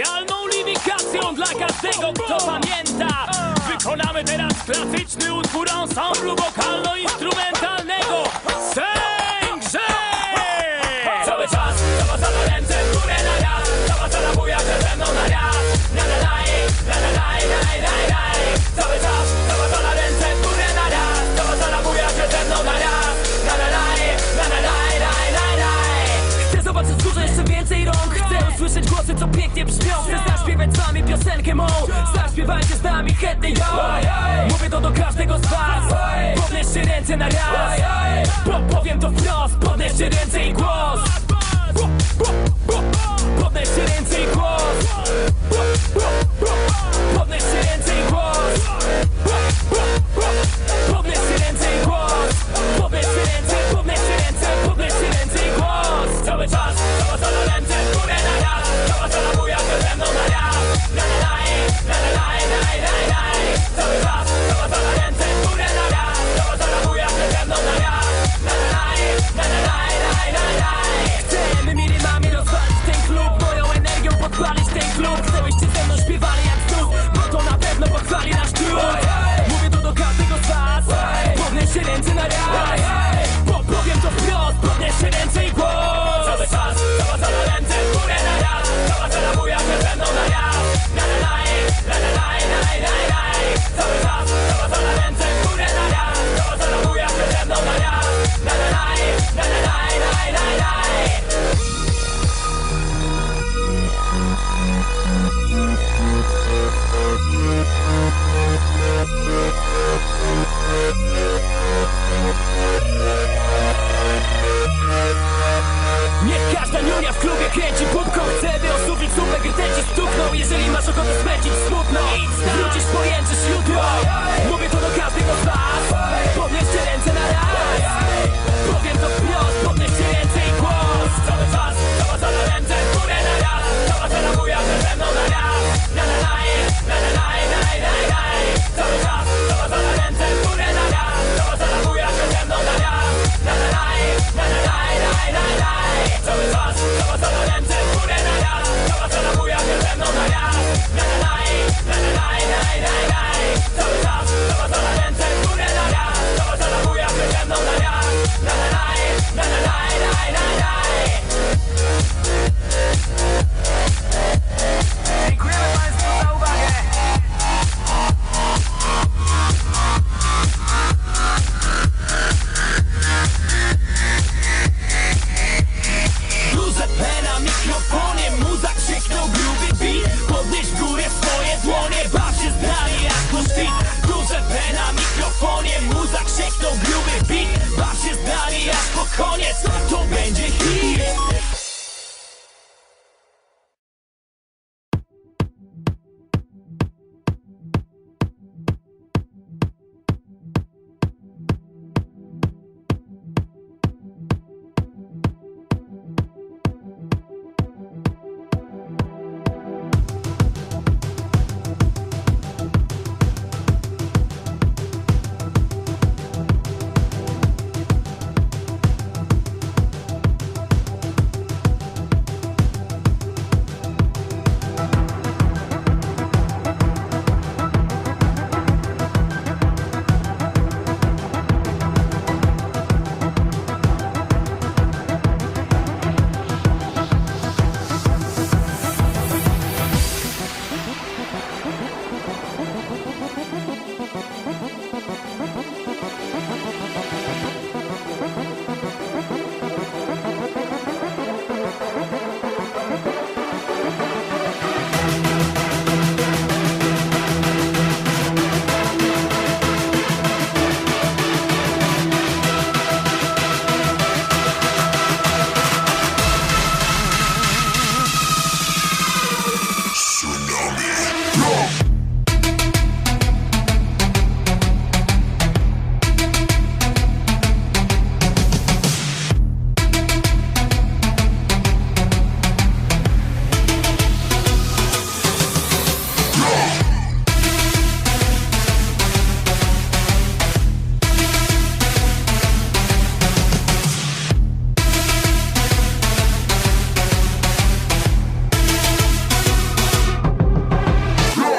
specjalną linikacją dla każdego, kto pamięta. Wykonamy teraz klasyczny utwór ensemblu wokalno Tańczę z nami chętnie ja Mówię to do każdego z was. Podnieście ręce na raz. Bo powiem to wprost Podnieście ręce i głos. Każda niunia w klubie kręci pupką. Chce by osuwić zupę, gdy ci stukną Jeżeli masz ochotę smęcić smutno Wrócisz pojęcie jutro Mówię to do każdego z na mikrofonie Muza krzyknął gruby beat. Baw się zdali aż po koniec To będzie hit.